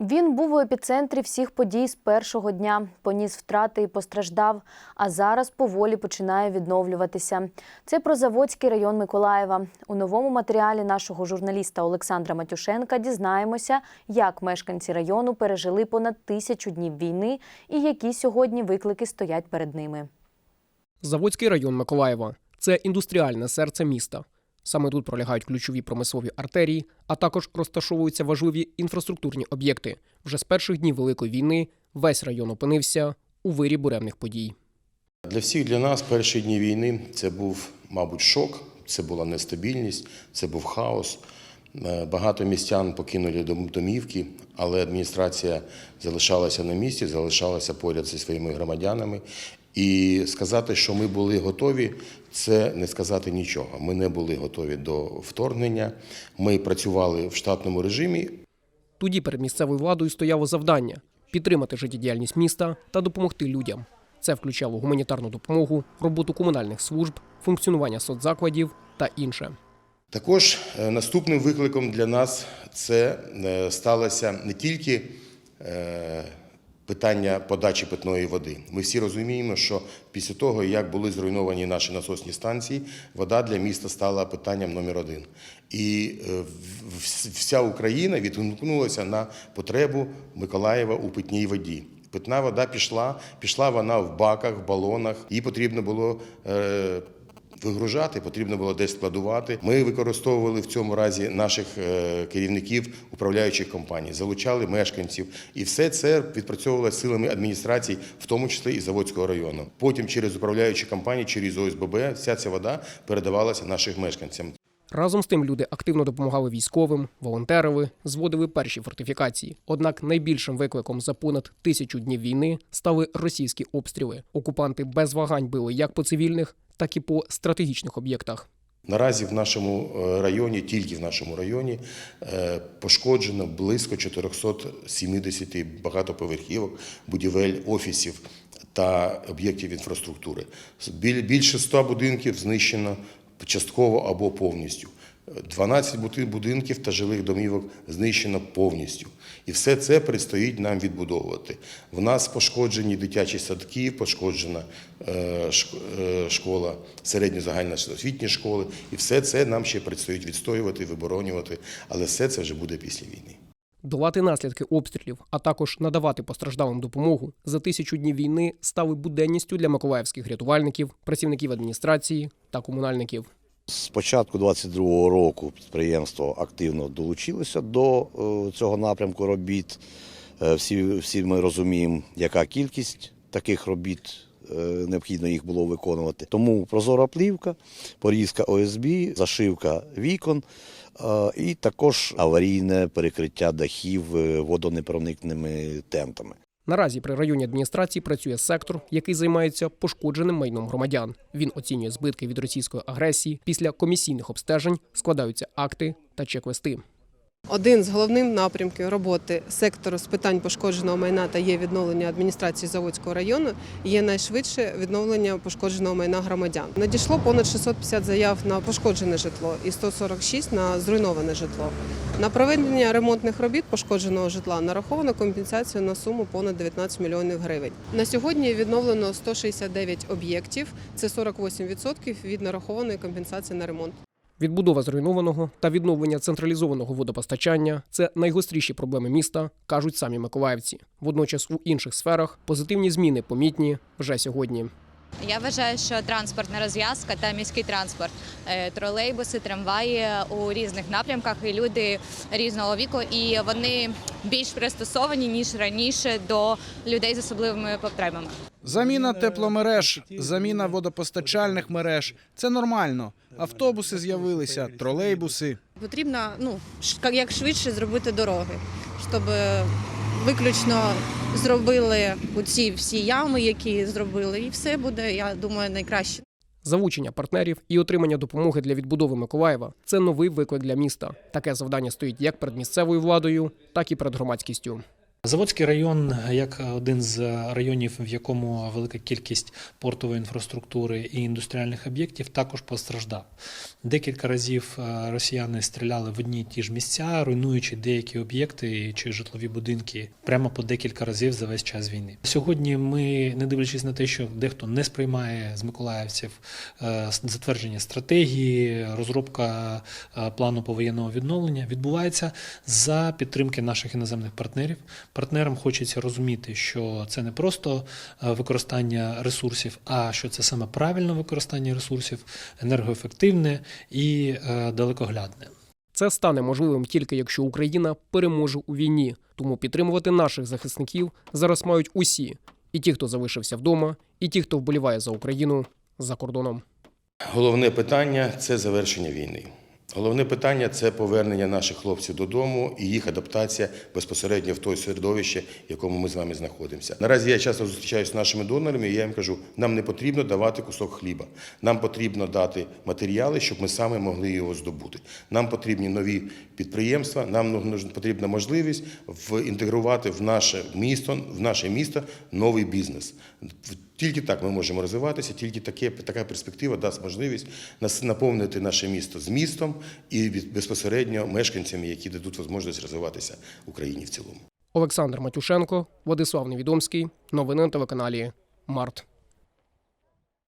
Він був у епіцентрі всіх подій з першого дня, поніс втрати і постраждав, а зараз поволі починає відновлюватися. Це про Заводський район Миколаєва. У новому матеріалі нашого журналіста Олександра Матюшенка дізнаємося, як мешканці району пережили понад тисячу днів війни і які сьогодні виклики стоять перед ними. Заводський район Миколаєва це індустріальне серце міста. Саме тут пролягають ключові промислові артерії, а також розташовуються важливі інфраструктурні об'єкти. Вже з перших днів Великої війни весь район опинився у вирі буремних подій. Для всіх для нас перші дні війни це був, мабуть, шок, це була нестабільність, це був хаос. Е, Багато містян покинули дом- домівки, але адміністрація залишалася на місці, залишалася поряд зі своїми громадянами. І сказати, що ми були готові, це не сказати нічого. Ми не були готові до вторгнення. Ми працювали в штатному режимі, Тоді перед місцевою владою стояло завдання підтримати життєдіяльність міста та допомогти людям. Це включало гуманітарну допомогу, роботу комунальних служб, функціонування соцзакладів та інше. Також е, наступним викликом для нас це е, сталося не тільки е, питання подачі питної води. Ми всі розуміємо, що після того, як були зруйновані наші насосні станції, вода для міста стала питанням номер один. І е, вся Україна відгукнулася на потребу Миколаєва у питній воді. Питна вода пішла, пішла вона в баках, в балонах. Її потрібно було е, вигружати, потрібно було десь складувати. Ми використовували в цьому разі наших е, керівників управляючих компаній, залучали мешканців, і все це відпрацьовувалося силами адміністрацій, в тому числі і Заводського району. Потім через управляючі компанії, через ОСББ, вся ця вода передавалася нашим мешканцям. Разом з тим люди активно допомагали військовим, волонтерили, зводили перші фортифікації. Однак найбільшим викликом за понад тисячу днів війни стали російські обстріли. Окупанти без вагань били як по цивільних, так і по стратегічних об'єктах. Наразі в нашому е, районі, тільки в нашому районі, е, пошкоджено близько 470 багатоповерхівок, будівель, офісів та об'єктів інфраструктури. Біль- Більше 100 будинків знищено частково або повністю. 12 бути- будинків та жилих домівок знищено повністю. І все це предстоїть нам відбудовувати. В нас пошкоджені дитячі садки, пошкоджена е, е, школа, середньо загальноосвітні школи. І все це нам ще предстоїть відстоювати, виборонювати. Але все це вже буде після війни. Долати наслідки обстрілів, а також надавати постраждалим допомогу за тисячу днів війни стали буденністю для миколаївських рятувальників, працівників адміністрації та комунальників. З початку 22-го року підприємство активно долучилося до е, цього напрямку робіт. Е, Всі, всі ми розуміємо, яка кількість таких робіт е, необхідно їх було виконувати. Тому прозора плівка, порізка ОСБ, зашивка вікон і також аварійне перекриття дахів водонепроникними тентами. Наразі при районній адміністрації працює сектор, який займається пошкодженим майном громадян. Він оцінює збитки від російської агресії. Після комісійних обстежень складаються акти та чек-листи. Один з головних напрямків роботи сектору з питань пошкодженого майна та є відновлення адміністрації Заводського району є найшвидше відновлення пошкодженого майна громадян. Надійшло понад 650 заяв на пошкоджене житло і 146 на зруйноване житло. На проведення ремонтних робіт пошкодженого житла нараховано компенсацію на суму понад 19 мільйонів гривень. На сьогодні відновлено 169 об'єктів. Це 48% від нарахованої компенсації на ремонт. Відбудова зруйнованого та відновлення централізованого водопостачання це найгостріші проблеми міста, кажуть самі миколаївці. Водночас у інших сферах позитивні зміни помітні вже сьогодні. Я вважаю, що транспортна розв'язка та міський транспорт, е, тролейбуси, трамваї у різних напрямках, і люди різного віку, і вони більш пристосовані ніж раніше до людей з особливими потребами. Заміна тепломереж, заміна водопостачальних мереж це нормально. Автобуси з'явилися, тролейбуси. Потрібно ну, як швидше зробити дороги, щоб виключно зробили оці всі ями, які зробили, і все буде, я думаю, найкраще. Залучення партнерів і отримання допомоги для відбудови Миколаєва це новий виклик для міста. Таке завдання стоїть як перед місцевою владою, так і перед громадськістю. Заводський район, як один з районів, в якому велика кількість портової інфраструктури і індустріальних об'єктів, також постраждав. Декілька разів е, росіяни стріляли в одні й ті ж місця, руйнуючи деякі об'єкти чи житлові будинки прямо по декілька разів за весь час війни. Сьогодні ми, не дивлячись на те, що дехто не сприймає з миколаївців е, затвердження стратегії, розробка е, плану повоєнного відновлення, відбувається за підтримки наших іноземних партнерів. Партнерам хочеться розуміти, що це не просто е, використання ресурсів, а що це саме правильне використання ресурсів, енергоефективне і е, далекоглядне. Це стане можливим тільки якщо Україна переможе у війні. Тому підтримувати наших захисників зараз мають усі: і ті, хто залишився вдома, і ті, хто вболіває за Україну за кордоном. Головне питання це завершення війни. Головне питання це повернення наших хлопців додому і їх адаптація безпосередньо в той середовище, в якому ми з вами знаходимося. Наразі я часто зустрічаюся з нашими донорами, і я їм кажу: нам не потрібно давати кусок хліба. Нам потрібно дати матеріали, щоб ми саме могли його здобути. Нам потрібні нові підприємства. Нам потрібна можливість інтегрувати в наше місто, в наше місто новий бізнес. Тільки так ми можемо розвиватися, тільки таке, така перспектива дасть можливість нас наповнити наше місто змістом і від- безпосередньо мешканцями, які дадуть можливість розвиватися Україні в цілому. Олександр Матюшенко, Владислав Невідомський. Новини на телеканалі Март.